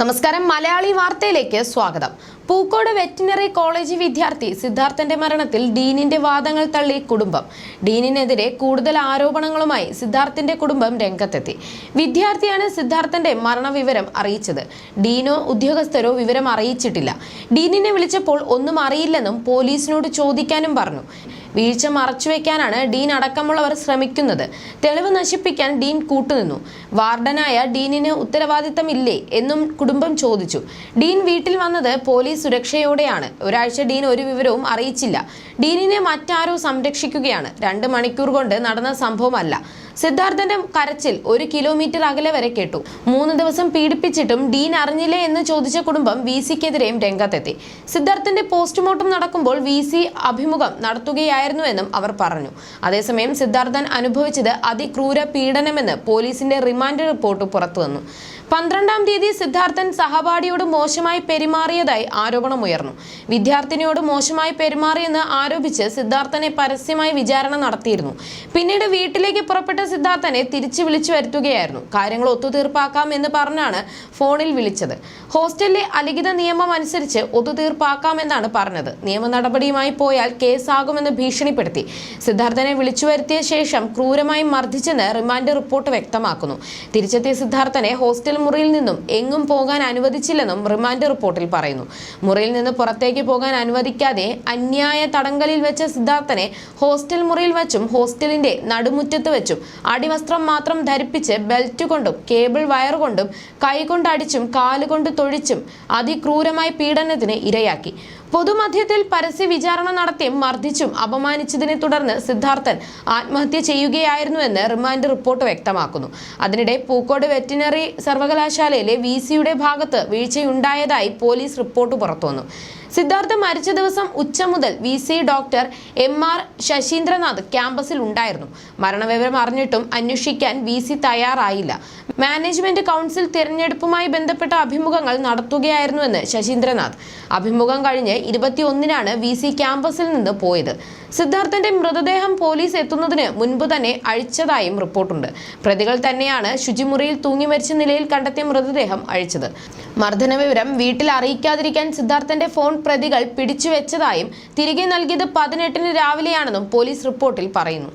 നമസ്കാരം. മലയാളി വാർത്തയിലേക്ക് സ്വാഗതം. പൂക്കോട് വെറ്റിനറി കോളേജ് വിദ്യാർത്ഥി സിദ്ധാർത്ഥന്റെ മരണത്തിൽ ഡീനിന്റെ വാദങ്ങൾ തള്ളി കുടുംബം. ഡീനിനെതിരെ കൂടുതൽ ആരോപണങ്ങളുമായി സിദ്ധാർത്ഥന്റെ കുടുംബം രംഗത്തെത്തി. വിദ്യാർത്ഥിയാണ് സിദ്ധാർത്ഥന്റെ മരണവിവരം അറിയിച്ചത്. ഡീനോ ഉദ്യോഗസ്ഥരോ വിവരം അറിയിച്ചിട്ടില്ല. ഡീനിനെ വിളിച്ചപ്പോൾ ഒന്നും അറിയില്ലെന്നും പോലീസിനോട് ചോദിക്കാനും പറഞ്ഞു. വീഴ്ച മറച്ചുവെക്കാനാണ് ഡീൻ അടക്കമുള്ളവർ ശ്രമിക്കുന്നത്. തെളിവ് നശിപ്പിക്കാൻ ഡീൻ കൂട്ടുനിന്നു. വാർഡനായ ഡീനിന് ഉത്തരവാദിത്തമില്ലേ എന്നും കുടുംബം ചോദിച്ചു. ഡീൻ വീട്ടിൽ വന്നത് പോലീസ് സുരക്ഷയോടെയാണ്. ഒരാഴ്ച ഡീൻ ഒരു വിവരവും അറിയിച്ചില്ല. ഡീനിനെ മറ്റാരോ സംരക്ഷിക്കുകയാണ്. രണ്ട് മണിക്കൂർ കൊണ്ട് നടന്ന സംഭവമല്ല. സിദ്ധാർത്ഥന്റെ കരച്ചിൽ ഒരു കിലോമീറ്റർ അകലെ വരെ കേട്ടു. മൂന്ന് ദിവസം പീഡിപ്പിച്ചിട്ടും ഡീൻ അറിഞ്ഞില്ലേ എന്ന് ചോദിച്ച കുടുംബം വി സിക്കെതിരെയും രംഗത്തെത്തി. സിദ്ധാർത്ഥന്റെ പോസ്റ്റ്മോർട്ടം നടക്കുമ്പോൾ വി സി അഭിമുഖം നടത്തുകയായിരുന്നുവെന്നും അവർ പറഞ്ഞു. അതേസമയം സിദ്ധാർത്ഥൻ അനുഭവിച്ചത് അതിക്രൂര പീഡനമെന്ന് പോലീസിന്റെ റിമാൻഡ് റിപ്പോർട്ട് പുറത്തുവന്നു. പന്ത്രണ്ടാം തീയതി സിദ്ധാർത്ഥൻ സഹപാഠിയോട് മോശമായി പെരുമാറിയതായി ആരോപണമുയർന്നു. വിദ്യാർത്ഥിനിയോട് മോശമായി പെരുമാറിയെന്ന് ആരോപിച്ച് സിദ്ധാർത്ഥനെ പരസ്യമായി വിചാരണ നടത്തിയിരുന്നു. പിന്നീട് വീട്ടിലേക്ക് പുറപ്പെട്ട സിദ്ധാർത്ഥനെ തിരിച്ചു വിളിച്ചു വരുത്തുകയായിരുന്നു. കാര്യങ്ങൾ ഒത്തുതീർപ്പാക്കാം എന്ന് പറഞ്ഞാണ് ഫോണിൽ വിളിച്ചത്. ഹോസ്റ്റലിലെ അലിഖിത നിയമം അനുസരിച്ച് ഒത്തുതീർപ്പാക്കാമെന്നാണ് പറഞ്ഞത്. നിയമ നടപടിയുമായി പോയാൽ കേസാകുമെന്ന് ഭീഷണിപ്പെടുത്തി. സിദ്ധാർത്ഥനെ വിളിച്ചു വരുത്തിയ ശേഷം ക്രൂരമായി മർദ്ദിച്ചെന്ന് റിമാൻഡ് റിപ്പോർട്ട് വ്യക്തമാക്കുന്നു. തിരിച്ചെത്തിയ സിദ്ധാർത്ഥനെ ഹോസ്റ്റൽ മുറിയിൽ നിന്നും എങ്ങും പോകാൻ അനുവദിച്ചില്ലെന്നും റിമാൻഡ് റിപ്പോർട്ടിൽ പറയുന്നു. മുറിയിൽ നിന്ന് പുറത്തേക്ക് പോകാൻ അനുവദിക്കാതെ അന്യായ തടങ്കലിൽ വെച്ച സിദ്ധാർത്ഥനെ ഹോസ്റ്റൽ മുറിയിൽ വെച്ചും ഹോസ്റ്റലിന്റെ നടുമുറ്റത്ത് വെച്ചും അടിവസ്ത്രം മാത്രം ധരിപ്പിച്ച് ബെൽറ്റ് കൊണ്ടും കേബിൾ വയർ കൊണ്ടും കൈകൊണ്ട് കാലുകൊണ്ട് തൊഴിച്ചും അതിക്രൂരമായ പീഡനത്തിന് ഇരയാക്കി. പൊതുമധ്യത്തിൽ പരസ്യ വിചാരണ നടത്തിയും മർദ്ദിച്ചും അപമാനിച്ചതിനെ തുടർന്ന് സിദ്ധാർത്ഥൻ ആത്മഹത്യ ചെയ്യുകയായിരുന്നുവെന്ന് റിമാൻഡ് റിപ്പോർട്ട് വ്യക്തമാക്കുന്നു. അതിനിടെ പൂക്കോട് വെറ്റിനറി സർവകലാശാലയിലെ വി സിയുടെ ഭാഗത്ത് വീഴ്ചയുണ്ടായതായി പോലീസ് റിപ്പോർട്ട് പുറത്തുവന്നു. സിദ്ധാർത്ഥ മരിച്ച ദിവസം ഉച്ച മുതൽ V C doctor M R Sasindranath ക്യാമ്പസിൽ ഉണ്ടായിരുന്നു. മരണവിവരം അറിഞ്ഞിട്ടും അന്വേഷിക്കാൻ വി സി തയ്യാറായില്ല. മാനേജ്മെന്റ് കൗൺസിൽ തിരഞ്ഞെടുപ്പുമായി ബന്ധപ്പെട്ട അഭിമുഖങ്ങൾ നടത്തുകയായിരുന്നുവെന്ന് ശശീന്ദ്രനാഥ്. അഭിമുഖം കഴിഞ്ഞ് ഇരുപത്തിയൊന്നിനാണ് വി സി ക്യാമ്പസിൽ നിന്ന് പോയത്. സിദ്ധാർത്ഥന്റെ മൃതദേഹം പോലീസ് എത്തുന്നതിന് മുൻപ് തന്നെ അഴിച്ചതായും റിപ്പോർട്ടുണ്ട്. പ്രതികൾ തന്നെയാണ് ശുചിമുറിയിൽ തൂങ്ങി മരിച്ച നിലയിൽ കണ്ടെത്തിയ മൃതദേഹം അഴിച്ചത്. മർദ്ദന വിവരം വീട്ടിൽ അറിയിക്കാതിരിക്കാൻ സിദ്ധാർത്ഥന്റെ ഫോൺ പ്രതികൾ പിടിച്ചുവെച്ചതായും തിരികെ നൽകിയത് പതിനെട്ടിന് രാവിലെയാണെന്നും പോലീസ് റിപ്പോർട്ടിൽ പറയുന്നു.